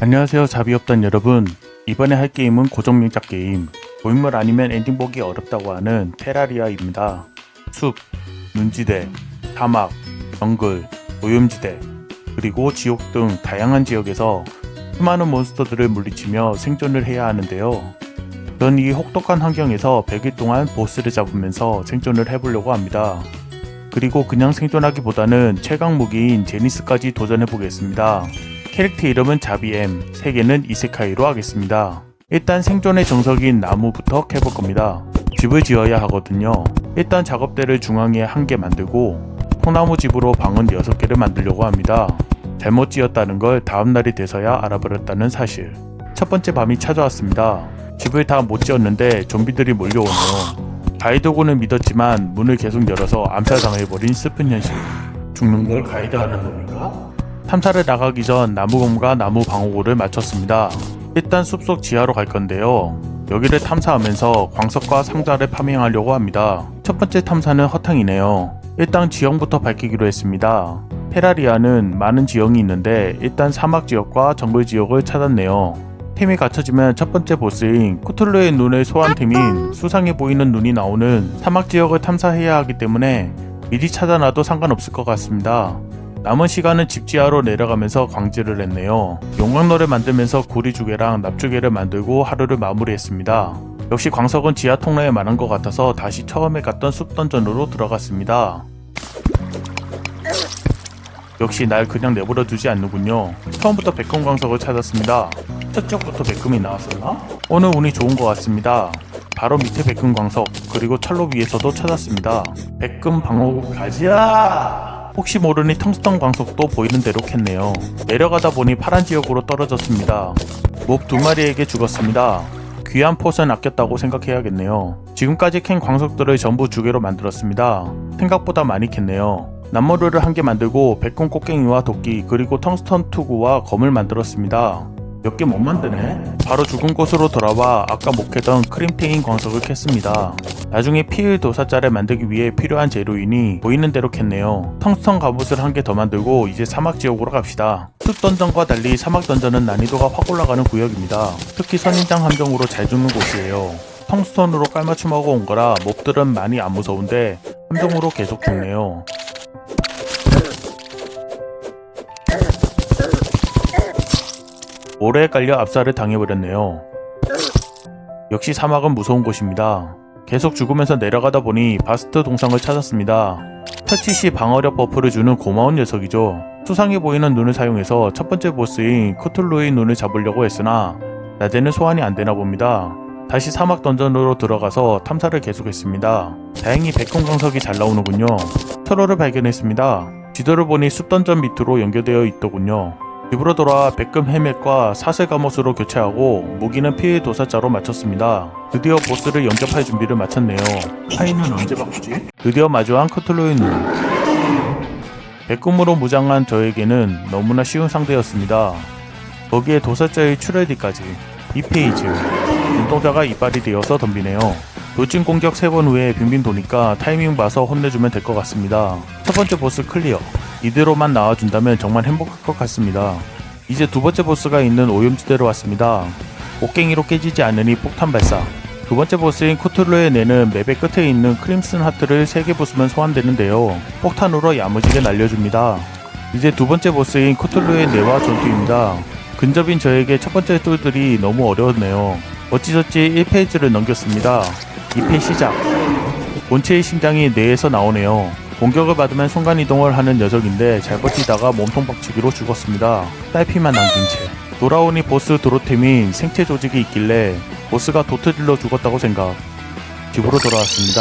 안녕하세요 자비업단 여러분. 이번에 할 게임은 고정명작 게임. 고인물 아니면 엔딩 보기 어렵다고 하는 테라리아입니다. 숲, 눈지대, 사막, 정글, 오염지대 그리고 지옥 등 다양한 지역에서 수많은 몬스터들을 물리치며 생존을 해야 하는데요. 전 이 혹독한 환경에서 100일 동안 보스를 잡으면서 생존을 해보려고 합니다. 그리고 그냥 생존하기보다는 최강 무기인 제니스까지 도전해보겠습니다 캐릭터 이름은 자비엠, 세계는 이세카이로 하겠습니다. 일단 생존의 정석인 나무부터 캐볼 겁니다. 집을 지어야 하거든요. 일단 작업대를 중앙에 한 개 만들고 소나무 집으로 방은 6개를 만들려고 합니다. 잘못 지었다는 걸 다음날이 돼서야 알아버렸다는 사실. 첫 번째 밤이 찾아왔습니다. 집을 다 못 지었는데 좀비들이 몰려오네요. 가이드고는 믿었지만 문을 계속 열어서 암살당해버린 슬픈 현실. 죽는 걸 가이드하는 겁니까? 탐사를 나가기 전 나무검과 나무 방어구를 마쳤습니다. 일단 숲속 지하로 갈 건데요. 여기를 탐사하면서 광석과 상자를 파밍하려고 합니다. 첫 번째 탐사는 허탕이네요. 일단 지형부터 밝히기로 했습니다. 테라리아는 많은 지형이 있는데 일단 사막 지역과 정글 지역을 찾았네요. 템이 갖춰지면 첫 번째 보스인 쿠툴루의 눈을 소환 템인 수상해 보이는 눈이 나오는 사막 지역을 탐사해야 하기 때문에 미리 찾아놔도 상관없을 것 같습니다. 남은 시간은 집지하로 내려가면서 광질을 했네요. 용광로를 만들면서 구리주개랑 납주개를 만들고 하루를 마무리했습니다. 역시 광석은 지하 통로에 많은 것 같아서 다시 처음에 갔던 숲 던전으로 들어갔습니다. 역시 날 그냥 내버려 두지 않는군요. 처음부터 백금 광석을 찾았습니다. 첫 지역부터 백금이 나왔었나? 오늘 운이 좋은 것 같습니다. 바로 밑에 백금 광석 그리고 철로 위에서도 찾았습니다. 백금 방어구 가지야! 혹시 모르니 텅스턴 광석도 보이는 대로 캤네요. 내려가다 보니 파란 지역으로 떨어졌습니다. 몹 두 마리에게 죽었습니다. 귀한 pot은 아꼈다고 생각해야겠네요. 지금까지 캔 광석들을 전부 두 개로 만들었습니다. 생각보다 많이 캤네요. 남모르를 한 개 만들고 백금 꽃갱이와 도끼 그리고 텅스턴 투구와 검을 만들었습니다. 몇 개 못 만드네? 바로 죽은 곳으로 돌아와 아까 못 캐던 크림테인 광석을 캤습니다. 나중에 피일 도사자를 만들기 위해 필요한 재료이니 보이는 대로 캤네요. 텅스턴 갑옷을 한 개 더 만들고 이제 사막 지역으로 갑시다. 숲 던전과 달리 사막 던전은 난이도가 확 올라가는 구역입니다. 특히 선인장 함정으로 잘 죽는 곳이에요. 텅스턴으로 깔맞춤하고 온 거라 몹들은 많이 안 무서운데 함정으로 계속 죽네요. 모래에 깔려 압살을 당해버렸네요. 역시 사막은 무서운 곳입니다. 계속 죽으면서 내려가다 보니 바스트 동상을 찾았습니다. 터치 시 방어력 버프를 주는 고마운 녀석이죠. 수상해 보이는 눈을 사용해서 첫 번째 보스인 크툴루의 눈을 잡으려고 했으나 낮에는 소환이 안 되나 봅니다. 다시 사막 던전으로 들어가서 탐사를 계속했습니다. 다행히 백금 광석이 잘 나오는군요. 트롤을 발견했습니다. 지도를 보니 숲 던전 밑으로 연결되어 있더군요. 집으로 돌아와 백금 헬멧과 사슬 갑옷으로 교체하고 무기는 피해 도사자로 마쳤습니다. 드디어 보스를 영접할 준비를 마쳤네요. 파이는 언제 바꾸지? 드디어 마주한 크툴루의 눈. 백금으로 무장한 저에게는 너무나 쉬운 상대였습니다. 거기에 도사자의 출혈디까지. 이 페이지. 눈동자가 이빨이 되어서 덤비네요. 돌진 공격 3번 후에 빙빙 도니까 타이밍 봐서 혼내주면 될 것 같습니다. 첫 번째 보스 클리어. 이대로만 나와준다면 정말 행복할 것 같습니다. 이제 두 번째 보스가 있는 오염지대로 왔습니다. 옷갱이로 깨지지 않으니 폭탄 발사. 두 번째 보스인 쿠툴루의 뇌는 맵의 끝에 있는 크림슨 하트를 3개 부수면 소환되는데요. 폭탄으로 야무지게 날려줍니다. 이제 두 번째 보스인 쿠툴루의 뇌와 전투입니다. 근접인 저에게 첫 번째 툴들이 너무 어려웠네요. 어찌저찌 1페이지를 넘겼습니다. 2패 시작. 본체의 심장이 뇌에서 나오네요. 공격을 받으면 순간이동을 하는 녀석인데 잘 버티다가 몸통 박치기로 죽었습니다. 딸피만 남긴 채. 돌아오니 보스 도로템인 생체 조직이 있길래 보스가 도트질러 죽었다고 생각. 집으로 돌아왔습니다.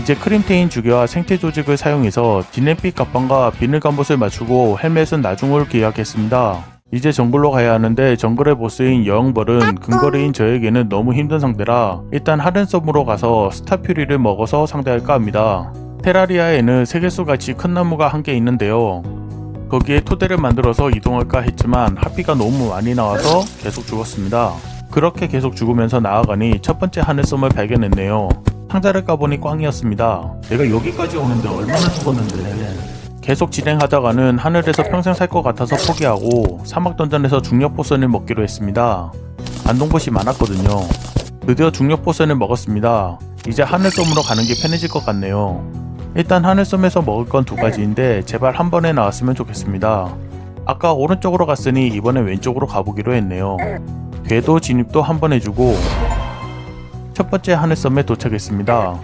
이제 크림테인 주개와 생체 조직을 사용해서 진햇빛 갑방과 비늘 갑옷을 맞추고 헬멧은 나중을 계약했습니다. 이제 정글로 가야 하는데 정글의 보스인 여왕벌은 근거리인 저에게는 너무 힘든 상대라 일단 하른 섬으로 가서 스타퓨리를 먹어서 상대할까 합니다. 테라리아에는 세계수 같이 큰 나무가 한 개 있는데요. 거기에 토대를 만들어서 이동할까 했지만 하피가 너무 많이 나와서 계속 죽었습니다. 그렇게 계속 죽으면서 나아가니 첫 번째 하늘섬을 발견했네요. 상자를 까보니 꽝이었습니다. 내가 여기까지 오는데 얼마나 죽었는데. 계속 진행하다가는 하늘에서 평생 살 것 같아서 포기하고 사막 던전에서 중력 포션을 먹기로 했습니다. 안동곳이 많았거든요. 드디어 중력 포션을 먹었습니다. 이제 하늘 섬으로 가는 게 편해질 것 같네요. 일단 하늘섬에서 먹을 건 두 가지인데 제발 한 번에 나왔으면 좋겠습니다. 아까 오른쪽으로 갔으니 이번엔 왼쪽으로 가보기로 했네요. 궤도 진입도 한 번 해주고 첫 번째 하늘섬에 도착했습니다.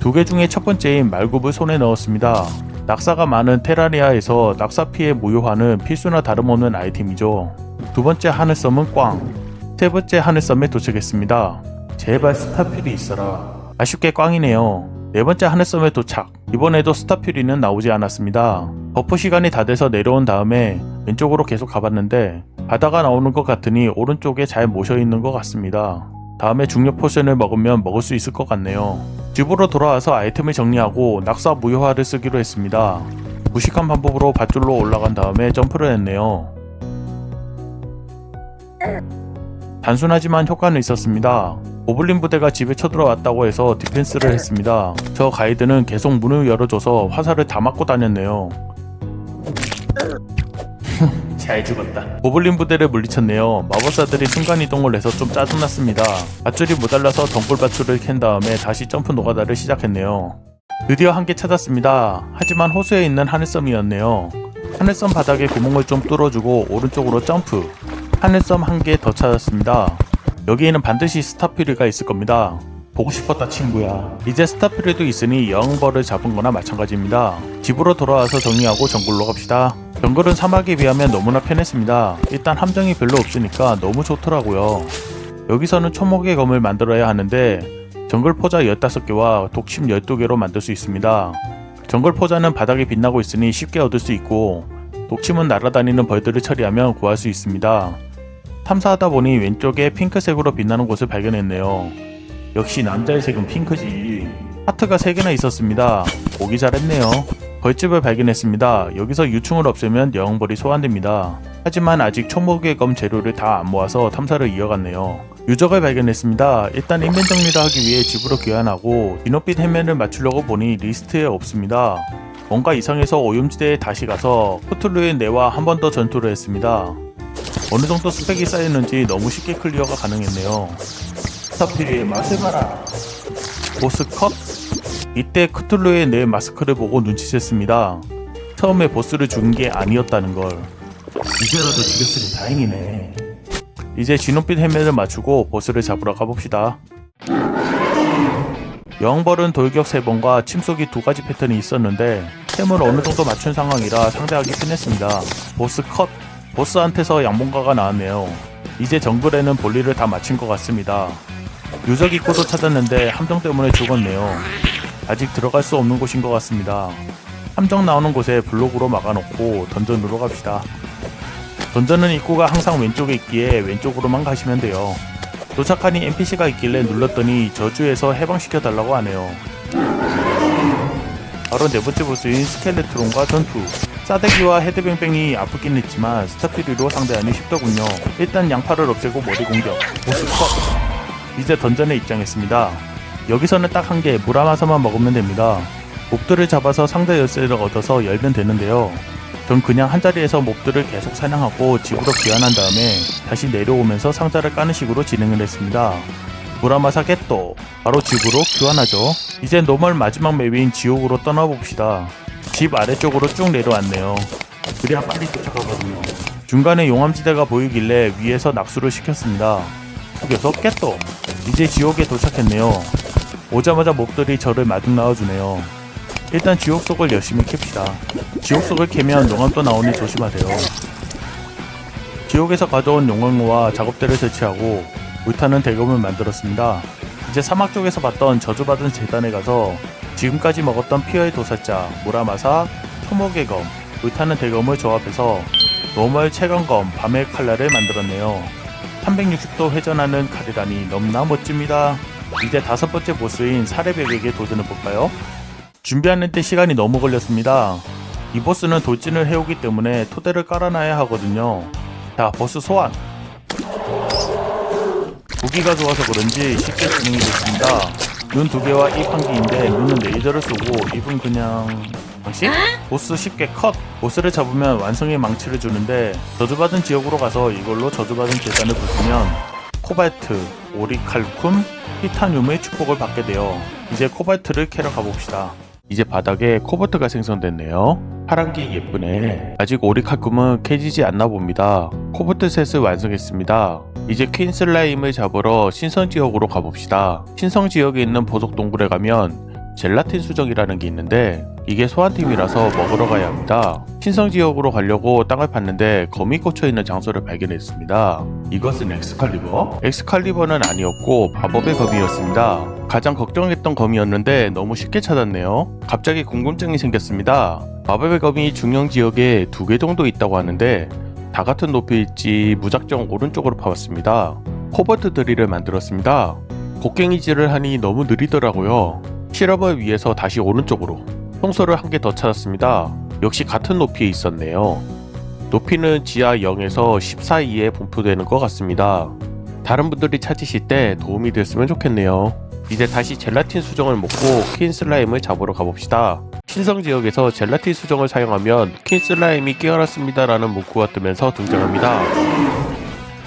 두 개 중에 첫 번째인 말굽을 손에 넣었습니다. 낙사가 많은 테라리아에서 낙사 피해 무효화는 필수나 다름없는 아이템이죠. 두 번째 하늘섬은 꽝. 세 번째 하늘섬에 도착했습니다. 제발 스타필이 있어라. 아쉽게 꽝이네요. 네 번째 하늘섬에 도착. 이번에도 스타퓨리는 나오지 않았습니다. 버프 시간이 다 돼서 내려온 다음에 왼쪽으로 계속 가봤는데 바다가 나오는 것 같으니 오른쪽에 잘 모셔 있는 것 같습니다. 다음에 중력 포션을 먹으면 먹을 수 있을 것 같네요. 집으로 돌아와서 아이템을 정리하고 낙사 무효화를 쓰기로 했습니다. 무식한 방법으로 밧줄로 올라간 다음에 점프를 했네요. 단순하지만 효과는 있었습니다. 고블린 부대가 집에 쳐들어왔다고 해서 디펜스를 했습니다. 저 가이드는 계속 문을 열어줘서 화살을 다 맞고 다녔네요. 잘 죽었다. 고블린 부대를 물리쳤네요. 마법사들이 순간이동을 해서 좀 짜증났습니다. 밧줄이 모자라서 덩굴 밧줄을 캔 다음에 다시 점프 노가다를 시작했네요. 드디어 한 개 찾았습니다. 하지만 호수에 있는 하늘섬이었네요. 하늘섬 바닥에 구멍을 좀 뚫어주고 오른쪽으로 점프. 하늘섬 한 개 더 찾았습니다. 여기에는 반드시 스타퓨리가 있을 겁니다. 보고 싶었다 친구야. 이제 스타퓨리도 있으니 여왕벌을 잡은 거나 마찬가지입니다. 집으로 돌아와서 정리하고 정글로 갑시다. 정글은 사막에 비하면 너무나 편했습니다. 일단 함정이 별로 없으니까 너무 좋더라고요. 여기서는 초목의 검을 만들어야 하는데 정글 포자 15개와 독침 12개로 만들 수 있습니다. 정글 포자는 바닥에 빛나고 있으니 쉽게 얻을 수 있고 독침은 날아다니는 벌들을 처리하면 구할 수 있습니다. 탐사하다 보니 왼쪽에 핑크색으로 빛나는 곳을 발견했네요. 역시 남자의 색은 핑크지. 하트가 3개나 있었습니다. 보기 잘했네요. 벌집을 발견했습니다. 여기서 유충을 없애면 영벌이 소환됩니다. 하지만 아직 초목의 검 재료를 다 안 모아서 탐사를 이어갔네요. 유적을 발견했습니다. 일단 인벤 정리를 하기 위해 집으로 귀환하고 디노빛 헬멧을 맞추려고 보니 리스트에 없습니다. 뭔가 이상해서 오염지대에 다시 가서 크툴루의 내와 한 번 더 전투를 했습니다. 어느 정도 스펙이 쌓였는지 너무 쉽게 클리어가 가능했네요. 스타피리의 맛을 봐라. 보스 컷? 이때 크툴루의 내 마스크를 보고 눈치챘습니다. 처음에 보스를 죽인 게 아니었다는 걸. 이제라도 죽였으니 다행이네. 이제 진홍빛 헬멧을 맞추고 보스를 잡으러 가봅시다. 영벌은 돌격 3번과 침속이 2가지 패턴이 있었는데 템을 어느 정도 맞춘 상황이라 상대하기 편했습니다. 보스 컷! 보스한테서 양봉가가 나왔네요. 이제 정글에는 볼일을 다 마친 것 같습니다. 유적 입구도 찾았는데 함정 때문에 죽었네요. 아직 들어갈 수 없는 곳인 것 같습니다. 함정 나오는 곳에 블록으로 막아놓고 던전으로 갑시다. 던전은 입구가 항상 왼쪽에 있기에 왼쪽으로만 가시면 돼요. 도착하니 NPC가 있길래 눌렀더니 저주에서 해방시켜 달라고 하네요. 바로 네 번째 보스인 스켈레트론과 전투. 싸대기와 헤드뱅뱅이 아프긴 했지만 스타피리로 상대하니 쉽더군요. 일단 양파를 없애고 머리 공격. 보스 컷! 이제 던전에 입장했습니다. 여기서는 딱 한 개 무라마사만 먹으면 됩니다. 몹들을 잡아서 상대 열쇠를 얻어서 열면 되는데요. 전 그냥 한 자리에서 몹들을 계속 사냥하고 집으로 귀환한 다음에 다시 내려오면서 상자를 까는 식으로 진행을 했습니다. 무라마사 겟도 바로 집으로 교환하죠. 이제 노멀 마지막 맵인 지옥으로 떠나봅시다. 집 아래쪽으로 쭉 내려왔네요. 그래야 빨리 도착하거든요. 중간에 용암지대가 보이길래 위에서 낙수를 시켰습니다. 숙여서 깼도 이제 지옥에 도착했네요. 오자마자 몹들이 저를 마중 나와주네요. 일단 지옥 속을 열심히 캡시다. 지옥 속을 캐면 용암도 나오니 조심하세요. 지옥에서 가져온 용광로와 작업대를 설치하고 불타는 대검을 만들었습니다. 이제 사막 쪽에서 봤던 저주받은 재단에 가서 지금까지 먹었던 피어의 도살자, 무라마사, 초목의 검, 불타는 대검을 조합해서 노멀 채광검, 밤의 칼날을 만들었네요. 360도 회전하는 칼이라니 너무나 멋집니다. 이제 다섯 번째 보스인 사례백에게 도전해볼까요? 준비하는 데 시간이 너무 걸렸습니다. 이 보스는 돌진을 해오기 때문에 토대를 깔아놔야 하거든요. 자, 보스 소환! 무기가 좋아서 그런지 쉽게 진행이 됐습니다. 눈 두 개와 입 한 개인데 눈은 레이저를 쏘고 입은 그냥 방식? 보스 쉽게 컷! 보스를 잡으면 완성의 망치를 주는데 저주받은 지역으로 가서 이걸로 저주받은 재산을 부수면 코발트, 오리칼쿰, 티타늄의 축복을 받게 돼요. 이제 코발트를 캐러 가봅시다. 이제 바닥에 코발트가 생성됐네요. 파란 게 예쁘네. 아직 오리칼쿰은 캐지지 않나 봅니다. 코발트 셋을 완성했습니다. 이제 퀸 슬라임을 잡으러 신성 지역으로 가봅시다. 신성 지역에 있는 보석 동굴에 가면 젤라틴 수정이라는 게 있는데 이게 소환팀이라서 먹으러 가야 합니다. 신성 지역으로 가려고 땅을 팠는데 검이 꽂혀 있는 장소를 발견했습니다. 이것은 엑스칼리버? 엑스칼리버는 아니었고 마법의 검이었습니다. 가장 걱정했던 검이었는데 너무 쉽게 찾았네요. 갑자기 궁금증이 생겼습니다. 마법의 검이 중형 지역에 두 개 정도 있다고 하는데 다 같은 높이일지 무작정 오른쪽으로 파봤습니다. 코버트 드릴을 만들었습니다. 곡괭이질을 하니 너무 느리더라고요. 실험을 위해서 다시 오른쪽으로 청소를 한 개 더 찾았습니다. 역시 같은 높이에 있었네요. 높이는 지하 0에서 10 사이에 분포되는 것 같습니다. 다른 분들이 찾으실 때 도움이 됐으면 좋겠네요. 이제 다시 젤라틴 수정을 먹고 퀸 슬라임을 잡으러 가봅시다. 신성 지역에서 젤라틴 수정을 사용하면 퀸 슬라임이 깨어났습니다라는 문구가 뜨면서 등장합니다.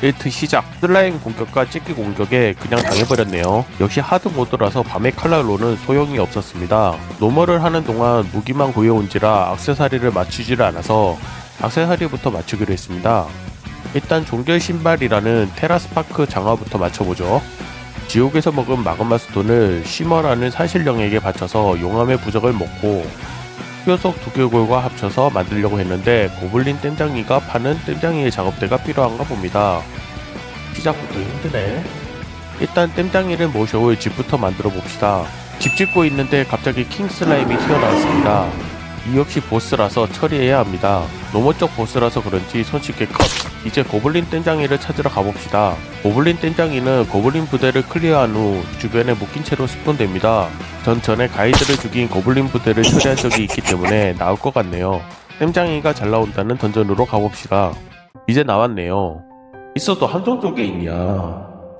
1트 시작. 슬라임 공격과 찍기 공격에 그냥 당해버렸네요. 역시 하드 모드라서 밤의 칼날로는 소용이 없었습니다. 노멀을 하는 동안 무기만 구해온지라 악세사리를 맞추지를 않아서 악세사리부터 맞추기로 했습니다. 일단 종결 신발이라는 테라스파크 장화부터 맞춰보죠 지옥에서 먹은 마그마 스톤을 시머라는 산신령에게 바쳐서 용암의 부적을 먹고 흑요석 두개골과 합쳐서 만들려고 했는데 고블린 땜장이가 파는 땜장이의 작업대가 필요한가 봅니다. 시작부터 힘드네. 일단 땜장이를 모셔올 집부터 만들어 봅시다. 집 짓고 있는데 갑자기 킹 슬라임이 튀어나왔습니다. 이 역시 보스라서 처리해야 합니다. 노모적 보스라서 그런지 손쉽게 컷! 이제 고블린 땡장이를 찾으러 가봅시다. 고블린 땡장이는 고블린 부대를 클리어한 후 주변에 묶인 채로 스폰됩니다. 전 전에 가이드를 죽인 고블린 부대를 처리한 적이 있기 때문에 나올 것 같네요. 땜장이가 잘 나온다는 던전으로 가봅시다. 이제 나왔네요. 있어도 한정 쪽에 있냐.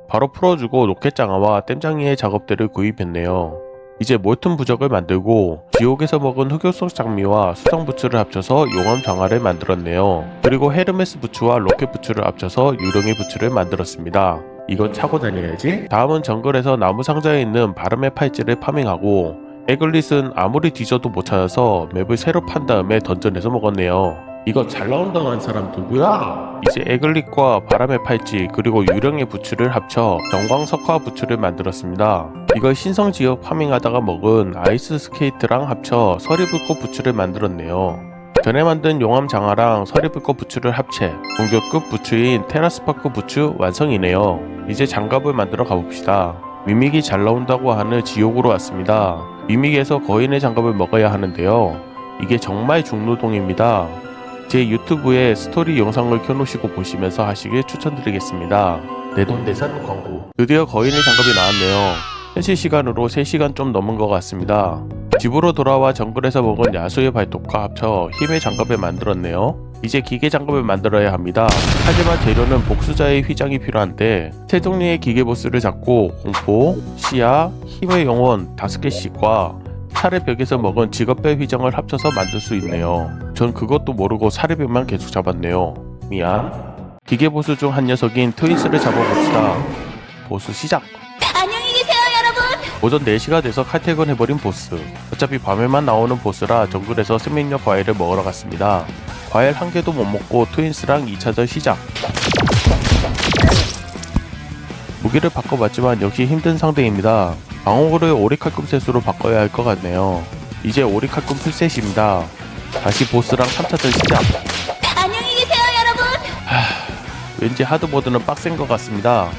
바로 풀어주고 로켓장화와 땜장이의 작업대를 구입했네요. 이제 몰튼 부적을 만들고 지옥에서 먹은 흑요석 장미와 수성 부츠를 합쳐서 용암 장화를 만들었네요. 그리고 헤르메스 부츠와 로켓 부츠를 합쳐서 유령의 부츠를 만들었습니다. 이건 차고 다녀야지. 다음은 정글에서 나무 상자에 있는 바람의 팔찌를 파밍하고 에글릿은 아무리 뒤져도 못 찾아서 맵을 새로 판 다음에 던전에서 먹었네요. 이거 잘 나온다고 한 사람 누구야? 이제 에글릿과 바람의 팔찌 그리고 유령의 부츠를 합쳐 경광석화 부츠를 만들었습니다. 이걸 신성 지역 파밍하다가 먹은 아이스 스케이트랑 합쳐 서리불꽃 부츠를 만들었네요. 전에 만든 용암 장화랑 서리불꽃 부츠를 합체 공격급 부츠인 테라스파크 부츠 완성이네요. 이제 장갑을 만들어 가봅시다. 미믹이 잘 나온다고 하는 지옥으로 왔습니다. 미믹에서 거인의 장갑을 먹어야 하는데요. 이게 정말 중노동입니다. 제 유튜브에 스토리 영상을 켜놓으시고 보시면서 하시길 추천드리겠습니다. 내돈내산 광고. 드디어 거인의 장갑이 나왔네요. 현실 시간으로 3시간 좀 넘은 것 같습니다. 집으로 돌아와 정글에서 먹은 야수의 발톱과 합쳐 힘의 장갑을 만들었네요. 이제 기계 장갑을 만들어야 합니다. 하지만 재료는 복수자의 휘장이 필요한데 세 종류의 기계 보스를 잡고 공포, 시야, 힘의 영혼 5개씩과 살의 벽에서 먹은 직업별 휘장을 합쳐서 만들 수 있네요. 전 그것도 모르고 살의 벽만 계속 잡았네요. 미안. 기계 보스 중 한 녀석인 트위스를 잡아봅시다. 보스 시작! 안녕히 계세요, 여러분. 오전 4시가 돼서 칼퇴근해버린 보스. 어차피 밤에만 나오는 보스라 정글에서 생명력 과일을 먹으러 갔습니다. 과일 한 개도 못 먹고 트윈스랑 2차전 시작. 무기를 바꿔봤지만 역시 힘든 상대입니다. 방어구를 오리칼꿈 셋으로 바꿔야 할 것 같네요. 이제 오리칼꿈 풀셋입니다. 다시 보스랑 3차전 시작. 안녕히 계세요, 여러분. 왠지 하드보드는 빡센 것 같습니다.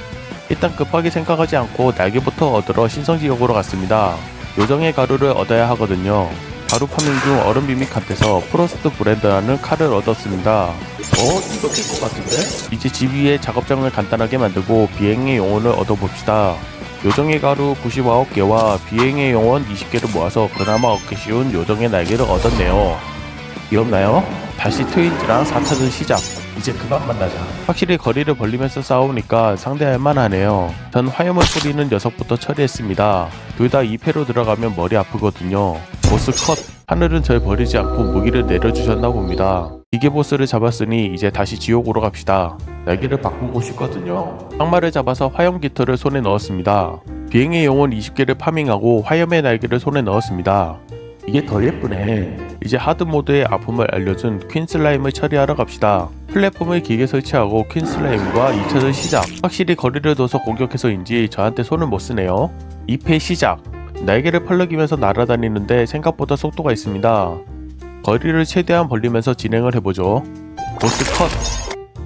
일단 급하게 생각하지 않고 날개부터 얻으러 신성지역으로 갔습니다. 요정의 가루를 얻어야 하거든요. 가루 파밍 중 얼음 미믹한테서 프로스트 브랜드라는 칼을 얻었습니다. 어? 이거 될 것 같은데? 이제 집 위에 작업장을 간단하게 만들고 비행의 영혼을 얻어봅시다. 요정의 가루 99개와 비행의 영혼 20개를 모아서 그나마 얻기 쉬운 요정의 날개를 얻었네요. 귀엽나요? 다시 트윈즈랑 4차전 시작. 이제 그만 만나자. 확실히 거리를 벌리면서 싸우니까 상대할 만하네요. 전 화염을 뿌리는 녀석부터 처리했습니다. 둘 다 2패로 들어가면 머리 아프거든요. 보스 컷. 하늘은 절 버리지 않고 무기를 내려주셨나 봅니다. 기계 보스를 잡았으니 이제 다시 지옥으로 갑시다. 날개를 바꾸고 싶거든요. 악마를 잡아서 화염 깃털을 손에 넣었습니다. 비행의 영혼 20개를 파밍하고 화염의 날개를 손에 넣었습니다. 이게 더 예쁘네. 이제 하드 모드의 아픔을 알려준 퀸 슬라임을 처리하러 갑시다. 플랫폼을 길게 설치하고 퀸 슬라임과 2차전 시작. 확실히 거리를 둬서 공격해서인지 저한테 손을 못 쓰네요. 2패 시작. 날개를 펄럭이면서 날아다니는데 생각보다 속도가 있습니다. 거리를 최대한 벌리면서 진행을 해보죠. 보스 컷!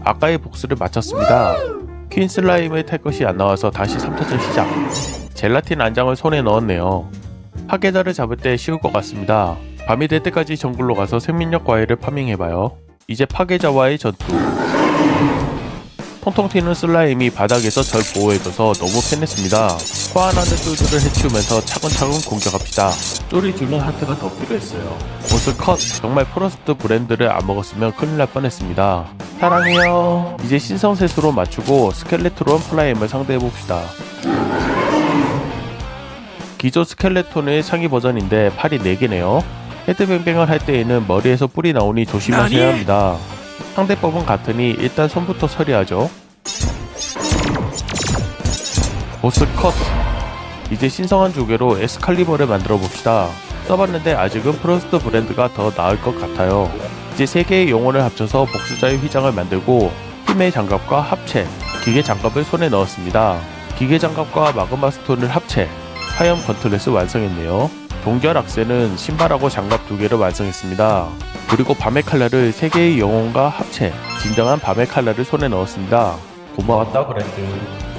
아까의 복수를 마쳤습니다. 퀸 슬라임을 탈 것이 안 나와서 다시 3차전 시작. 젤라틴 안장을 손에 넣었네요. 파괴자를 잡을 때 쉬울 것 같습니다. 밤이 될 때까지 정글로 가서 생민력 과일을 파밍해봐요. 이제 파괴자와의 전투. 통통 튀는 슬라임이 바닥에서 절 보호해줘서 너무 편했습니다. 호환하는 쫄들을 해치우면서 차근차근 공격합시다. 쫄이 주는 하트가 더 필요했어요. 보스 컷! 정말 프로스트 브랜드를 안 먹었으면 큰일 날 뻔했습니다. 사랑해요. 이제 신성세수로 맞추고 스켈레트론 플라임을 상대해봅시다. 기존 스켈레톤의 상위 버전인데 팔이 4개네요. 헤드뱅뱅을 할 때에는 머리에서 뿔이 나오니 조심하셔야 합니다. 상대법은 같으니 일단 손부터 처리하죠. 보스 컷! 이제 신성한 조개로 에스칼리버를 만들어 봅시다. 써봤는데 아직은 프로스트 브랜드가 더 나을 것 같아요. 이제 세 개의 용어를 합쳐서 복수자의 휘장을 만들고 힘의 장갑과 합체, 기계 장갑을 손에 넣었습니다. 기계 장갑과 마그마 스톤을 합체, 화염 건틀렛을 완성했네요. 동결 악세는 신발하고 장갑 두 개를 완성했습니다. 그리고 밤의 칼날을 세 개의 영혼과 합체, 진정한 밤의 칼날을 손에 넣었습니다. 고마웠다 브랜드.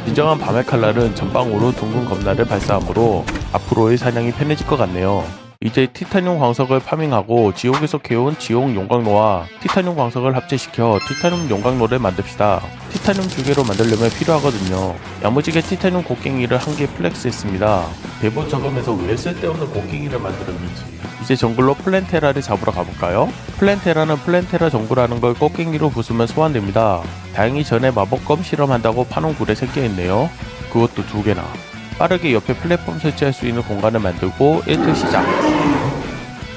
진정한 밤의 칼날은 전방으로 둥근 검나를 발사하므로 앞으로의 사냥이 편해질 것 같네요. 이제 티타늄 광석을 파밍하고 지옥에서 캐온 지옥 용광로와 티타늄 광석을 합체시켜 티타늄 용광로를 만듭시다. 티타늄 두 개로 만들려면 필요하거든요. 야무지게 티타늄 곡괭이를 한 개 플렉스했습니다. 대본 적으면서 왜 쓸데없는 곡괭이를 만들었는지. 이제 정글로 플랜테라를 잡으러 가볼까요? 플랜테라는 플랜테라 정글하는 걸 곡괭이로 부수면 소환됩니다. 다행히 전에 마법검 실험한다고 파놓은 굴에 생겨있네요. 그것도 두 개나. 빠르게 옆에 플랫폼 설치할 수 있는 공간을 만들고 1트 시작.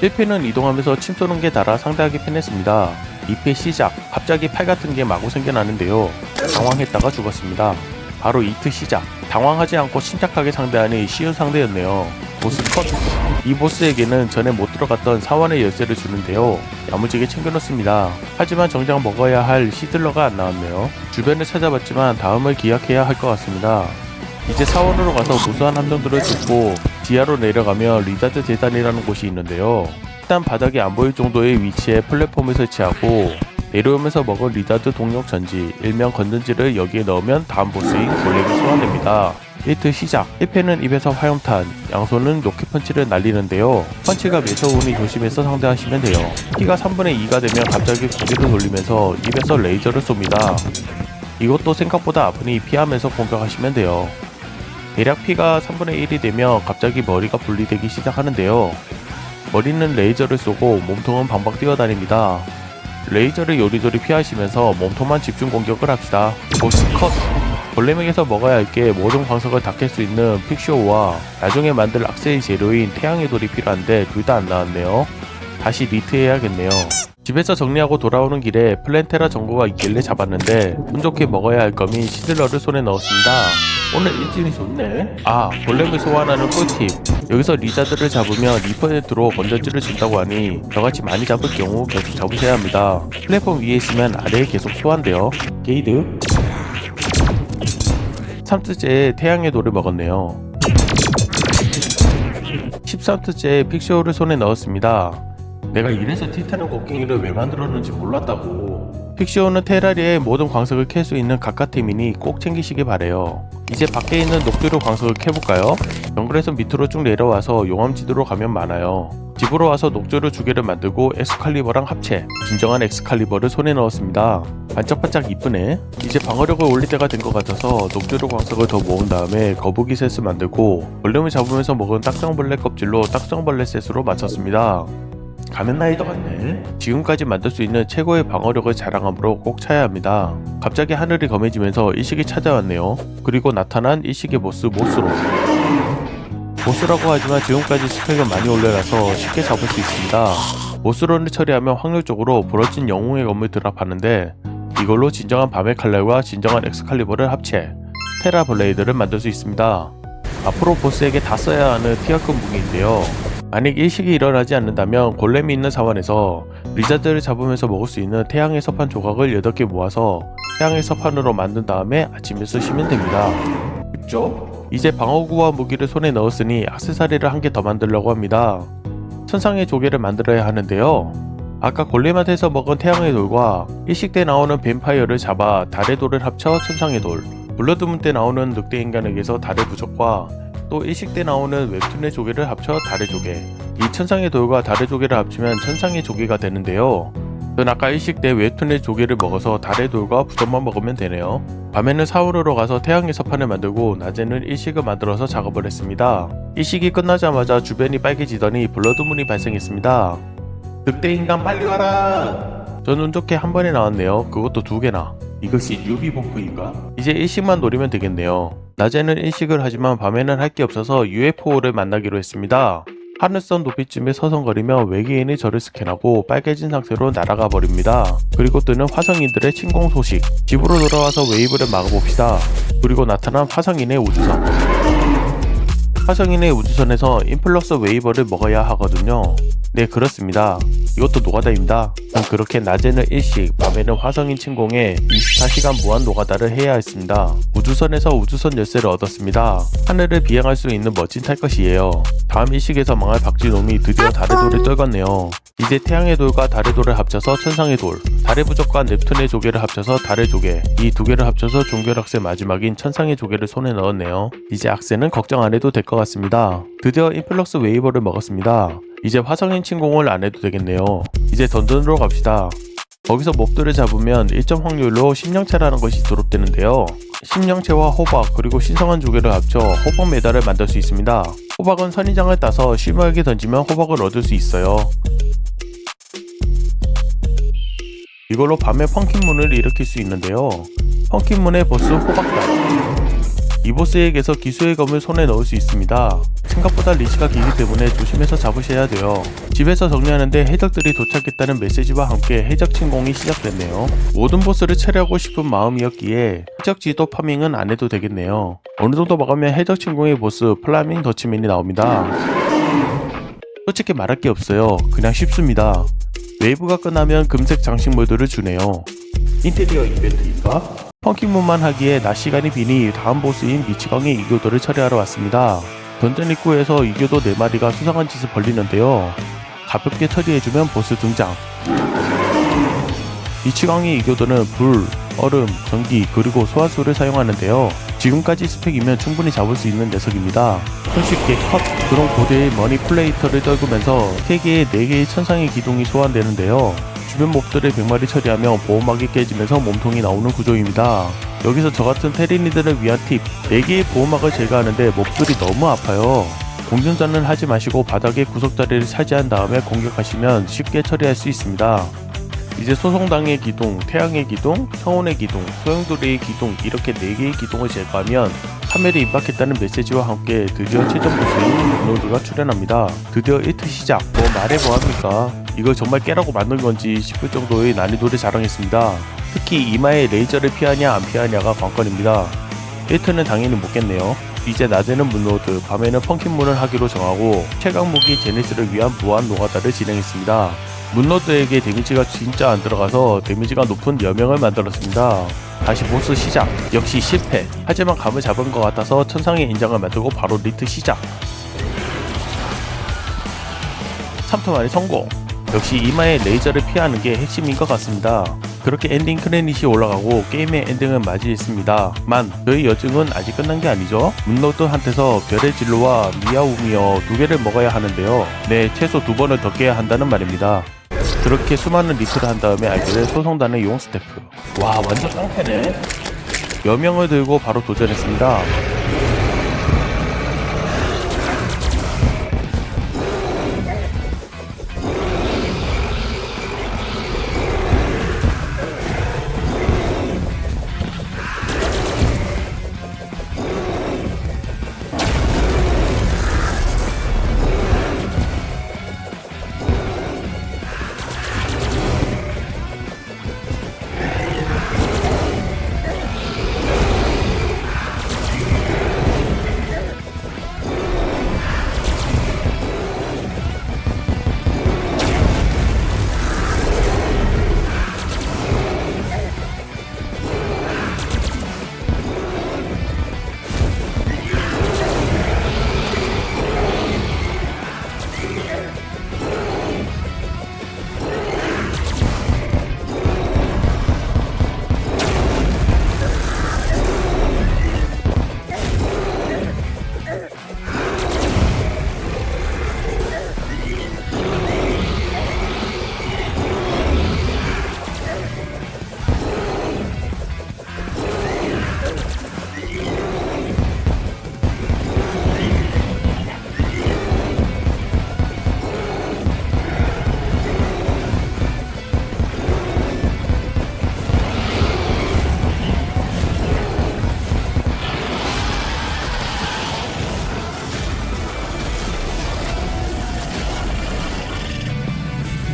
1패는 이동하면서 침 쏘는 게 달아 상대하기 편했습니다. 2패 시작. 갑자기 팔 같은 게 마구 생겨나는데요. 당황했다가 죽었습니다. 바로 2트 시작. 당황하지 않고 침착하게 상대하니 쉬운 상대였네요. 보스 컷 이 보스에게는 전에 못 들어갔던 사원의 열쇠를 주는데요. 야무지게 챙겨놓습니다. 하지만 정작 먹어야 할 시들러가 안 나왔네요. 주변을 찾아봤지만 다음을 기약해야 할 것 같습니다 이제 사원으로 가서 무수한 함정들을 뚫고 지하로 내려가면 리자드 재단이라는 곳이 있는데요. 일단 바닥이 안 보일 정도의 위치에 플랫폼을 설치하고 내려오면서 먹은 리자드 동력 전지, 일명 건전지를 여기에 넣으면 다음 보스인 골렘이 소환됩니다. 1트 시작 1패는 입에서 화염탄, 양손은 로켓 펀치를 날리는데요. 펀치가 매서우니 조심해서 상대하시면 돼요. 키가 3분의 2가 되면 갑자기 고개를 돌리면서 입에서 레이저를 쏩니다. 이것도 생각보다 아프니 피하면서 공격하시면 돼요. 대략 피가 3분의 1이 되면 갑자기 머리가 분리되기 시작하는데요. 머리는 레이저를 쏘고 몸통은 방방 뛰어다닙니다. 레이저를 요리조리 피하시면서 몸통만 집중 공격을 합시다. 보스 컷! 골렘에게서 먹어야 할 게 모든 광석을 닦을 수 있는 픽쇼와 나중에 만들 악세의 재료인 태양의 돌이 필요한데 둘 다 안 나왔네요. 다시 리트해야겠네요. 집에서 정리하고 돌아오는 길에 플랜테라 정보가 있길래 잡았는데 운 좋게 먹어야 할 거미 시들러를 손에 넣었습니다. 오늘 일진이 좋네. 아, 골렘을 소환하는 꿀팁. 여기서 리자드를 잡으면 2%로 건전지를 준다고 하니 저같이 많이 잡을 경우 계속 잡으셔야 합니다. 플랫폼 위에 있으면 아래에 계속 소환돼요. 게이드. 3트째에 태양의 돌을 먹었네요. 13트째에 픽쇼를 손에 넣었습니다. 내가 이래서 티타늄 곡괭이를 왜 만들었는지 몰랐다고. 픽시오는 테라리의 모든 광석을 캘 수 있는 각카템이니 꼭 챙기시길 바래요. 이제 밖에 있는 녹두로 광석을 캐볼까요? 정글에서 밑으로 쭉 내려와서 용암지도로 가면 많아요. 집으로 와서 녹조류 두 개를 만들고 엑스칼리버랑 합체, 진정한 엑스칼리버를 손에 넣었습니다. 반짝반짝 이쁘네. 이제 방어력을 올릴 때가 된 것 같아서 녹조류 광석을 더 모은 다음에 거북이 셋을 만들고 벌름을 잡으면서 먹은 딱정벌레 껍질로 딱정벌레 셋으로 맞췄습니다. 가면 라이더 같네. 지금까지 만들 수 있는 최고의 방어력을 자랑함으로 꼭 차야 합니다. 갑자기 하늘이 검해지면서 일식이 찾아왔네요. 그리고 나타난 일식의 보스 모스로. 보스라고 하지만 지금까지 스펙을 많이 올려놔서 쉽게 잡을 수 있습니다. 보스론을 처리하면 확률적으로 부러진 영웅의 검을 드랍하는데 이걸로 진정한 밤의 칼날과 진정한 엑스칼리버를 합체 테라 블레이드를 만들 수 있습니다. 앞으로 보스에게 다 써야 하는 티어급 무기인데요. 만약 일식이 일어나지 않는다면 골렘이 있는 사원에서 리자드를 잡으면서 먹을 수 있는 태양의 서판 조각을 8개 모아서 태양의 서판으로 만든 다음에 아침에 쓰시면 됩니다. 쉽죠? 이제 방어구와 무기를 손에 넣었으니 악세사리를 한 개 더 만들려고 합니다. 천상의 조개를 만들어야 하는데요. 아까 골렘한테서 먹은 태양의 돌과 일식 때 나오는 뱀파이어를 잡아 달의 돌을 합쳐 천상의 돌, 블러드문 때 나오는 늑대 인간에게서 달의 부적과 또 일식 때 나오는 웹툰의 조개를 합쳐 달의 조개. 이 천상의 돌과 달의 조개를 합치면 천상의 조개가 되는데요. 전 아까 일식 때 웹툰의 조개를 먹어서 달의 돌과 부적만 먹으면 되네요. 밤에는 사우르로 가서 태양의 서판을 만들고 낮에는 일식을 만들어서 작업을 했습니다. 일식이 끝나자마자 주변이 빨개지더니 블러드문이 발생했습니다. 늑대 인간 빨리 와라! 전운 좋게 한 번에 나왔네요. 그것도 두 개나. 이것이 뉴비 버프인가? 이제 일식만 노리면 되겠네요. 낮에는 일식을 하지만 밤에는 할 게 없어서 UFO를 만나기로 했습니다. 하늘선 높이쯤에 서성거리며 외계인이 저를 스캔하고 빨개진 상태로 날아가 버립니다. 그리고 뜨는 화성인들의 침공 소식. 집으로 돌아와서 웨이브를 막아봅시다. 그리고 나타난 화성인의 우주선. 화성인의 우주선에서 인플러스 웨이버를 먹어야 하거든요. 네, 그렇습니다. 이것도 노가다입니다. 전 그렇게 낮에는 일식, 밤에는 화성인 침공에 24시간 무한 노가다를 해야 했습니다. 우주선에서 우주선 열쇠를 얻었습니다. 하늘을 비행할 수 있는 멋진 탈 것이에요. 다음 일식에서 망할 박쥐놈이 드디어 달의 돌을 떨궜네요. 이제 태양의 돌과 달의 돌을 합쳐서 천상의 돌, 달의 부적과 넵툰의 조개를 합쳐서 달의 조개, 이 두 개를 합쳐서 종결 악세 마지막인 천상의 조개를 손에 넣었네요. 이제 악세는 걱정 안 해도 될 것 같습니다. 드디어 인플럭스 웨이버를 먹었습니다. 이제 화성인 침공을 안 해도 되겠네요. 이제 던전으로 갑시다. 거기서 몹들을 잡으면 일정 확률로 심령체라는 것이 드롭되는데요. 심령체와 호박 그리고 신성한 조개를 합쳐 호박 메달을 만들 수 있습니다. 호박은 선인장을 따서 실무에게 던지면 호박을 얻을 수 있어요. 이걸로 밤에 펑킨문을 일으킬 수 있는데요. 펑킨문의 보스 호박달. 이 보스에게서 기수의 검을 손에 넣을 수 있습니다. 생각보다 리치가 길기 때문에 조심해서 잡으셔야 돼요. 집에서 정리하는데 해적들이 도착했다는 메시지와 함께 해적 침공이 시작됐네요. 모든 보스를 처리하고 싶은 마음이었기에 해적 지도 파밍은 안 해도 되겠네요. 어느 정도 막으면 해적 침공의 보스 플라밍 더치맨이 나옵니다. 솔직히 말할 게 없어요. 그냥 쉽습니다. 웨이브가 끝나면 금색 장식물들을 주네요. 인테리어 이벤트인가? 펑킹문만 하기에 낮 시간이 비니 다음 보스인 미치광의 이교도를 처리하러 왔습니다. 던전 입구에서 이교도 4마리가 수상한 짓을 벌리는데요. 가볍게 처리해주면 보스 등장. 미치광의 이교도는 불, 얼음, 전기, 그리고 소환수를 사용하는데요. 지금까지 스펙이면 충분히 잡을 수 있는 녀석입니다. 손쉽게 컷, 그런 고대의 머니 플레이터를 떨구면서 3개의 4개의 천상의 기둥이 소환되는데요. 주변 몹들을 100마리 처리하면 보호막이 깨지면서 몸통이 나오는 구조입니다. 여기서 저같은 테리니들을 위한 팁 4개의 보호막을 제거하는데 몹들이 너무 아파요. 공중전을 하지 마시고 바닥에 구석자리를 차지한 다음에 공격하시면 쉽게 처리할 수 있습니다. 이제 소송당의 기둥, 태양의 기둥, 성운의 기둥, 소용돌이의 기둥 이렇게 4개의 기둥을 제거하면 카멜이 임박했다는 메시지와 함께 드디어 최종 보스인 문로드가 출연합니다. 드디어 1트 시작! 뭐 말해 뭐합니까? 이걸 정말 깨라고 만든 건지 싶을 정도의 난이도를 자랑했습니다. 특히 이마에 레이저를 피하냐 안 피하냐가 관건입니다. 1트는 당연히 못 깼네요. 이제 낮에는 문로드, 밤에는 펑킨문을 하기로 정하고 최강 무기 제니스를 위한 무한 노가다를 진행했습니다. 문로드에게 데미지가 진짜 안 들어가서 데미지가 높은 여명을 만들었습니다. 다시 보스 시작. 역시 실패. 하지만 감을 잡은 것 같아서 천상의 인장을 만들고 바로 리트 시작. 3초 만에 성공. 역시 이마에 레이저를 피하는 게 핵심인 것 같습니다. 그렇게 엔딩 크레딧이 올라가고 게임의 엔딩을 맞이했습니다. 만, 저희 여정은 아직 끝난 게 아니죠? 문로드한테서 별의 진로와 미야우미어 두 개를 먹어야 하는데요. 네, 최소 두 번을 더 깨야 한다는 말입니다. 그렇게 수많은 리트를 한 다음에 알게 된 소송단의 용 스태프. 와, 완전 깡패네. 여명을 들고 바로 도전했습니다.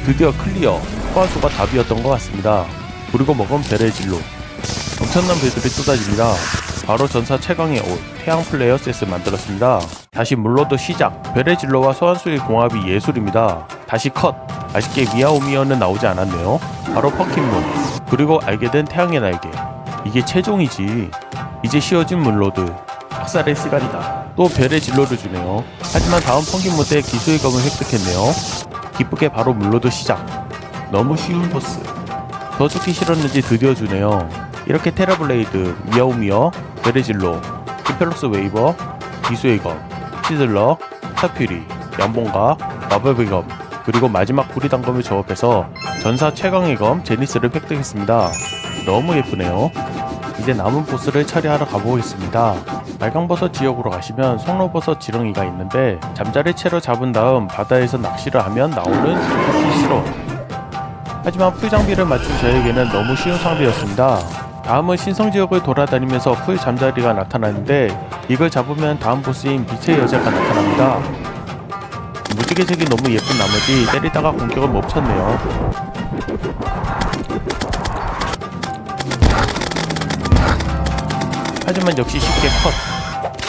드디어 클리어 소환수가 답이었던 것 같습니다. 그리고 먹은 진로 엄청난 배들이 쏟아집니다. 바로 전사 최강의 옷 태양 플레이어 셋을 만들었습니다. 다시 물로도 시작. 진로와 소환수의 공합이 예술입니다. 다시 컷. 아쉽게 미아오미어는 나오지 않았네요. 바로 퍼킨문 그리고 알게 된 태양의 날개. 이게 최종이지. 이제 쉬어진 물로드. 학살의 시간이다. 또 벨의 진로를 주네요. 하지만 다음 펑kin 무대에 기수의 검을 획득했네요 기쁘게 바로 물로드 시작. 너무 쉬운 보스. 더 죽기 싫었는지 드디어 주네요. 이렇게 테라블레이드 벨의 진로 디펠로스 웨이버 기수의 검 시들러 스타퓨리 연봉가 마법의 검 그리고 마지막 불이 단검을 조합해서 전사 최강의 검 제니스를 획득했습니다. 너무 예쁘네요. 이제 남은 보스를 처리하러 가보겠습니다. 말강버섯 지역으로 가시면 송로버섯 지렁이가 있는데 잠자리 채로 잡은 다음 바다에서 낚시를 하면 나오는 피시로 하지만 풀 장비를 맞춘 저에게는 너무 쉬운 상대였습니다. 다음은 신성 지역을 돌아다니면서 풀 잠자리가 나타나는데 이걸 잡으면 다음 보스인 빛의 여자가 나타납니다. 무지개색이 너무 예쁜 나머지 때리다가 공격을 멈췄네요. 하지만 역시 쉽게 컷.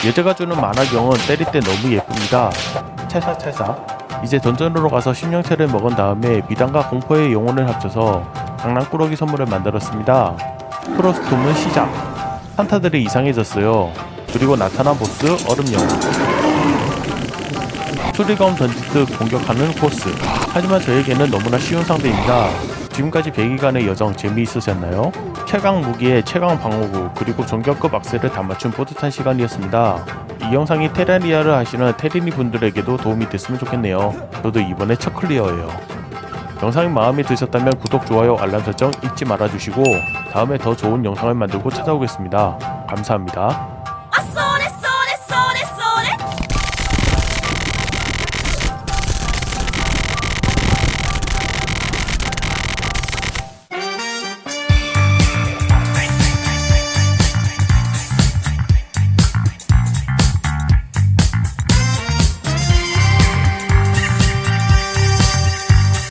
여자가 주는 만화경은 때릴 때 너무 예쁩니다. 찰사찰사. 이제 던전으로 가서 심령체를 먹은 다음에 미단과 공포의 영혼을 합쳐서 장난꾸러기 선물을 만들었습니다. 프로스톰은 시작. 산타들이 이상해졌어요. 그리고 나타난 보스 얼음 영혼. 수리검 던지듯 공격하는 코스. 하지만 저에게는 너무나 쉬운 상대입니다. 지금까지 100일간의 여정 재미있으셨나요? 최강 무기에 최강 방어구 그리고 존경급 악셀을 다 맞춘 뿌듯한 시간이었습니다. 이 영상이 테라리아를 하시는 테리니 분들에게도 도움이 됐으면 좋겠네요. 저도 이번에 첫 클리어예요. 영상이 마음에 드셨다면 구독, 좋아요, 알람 설정 잊지 말아주시고 다음에 더 좋은 영상을 만들고 찾아오겠습니다. 감사합니다.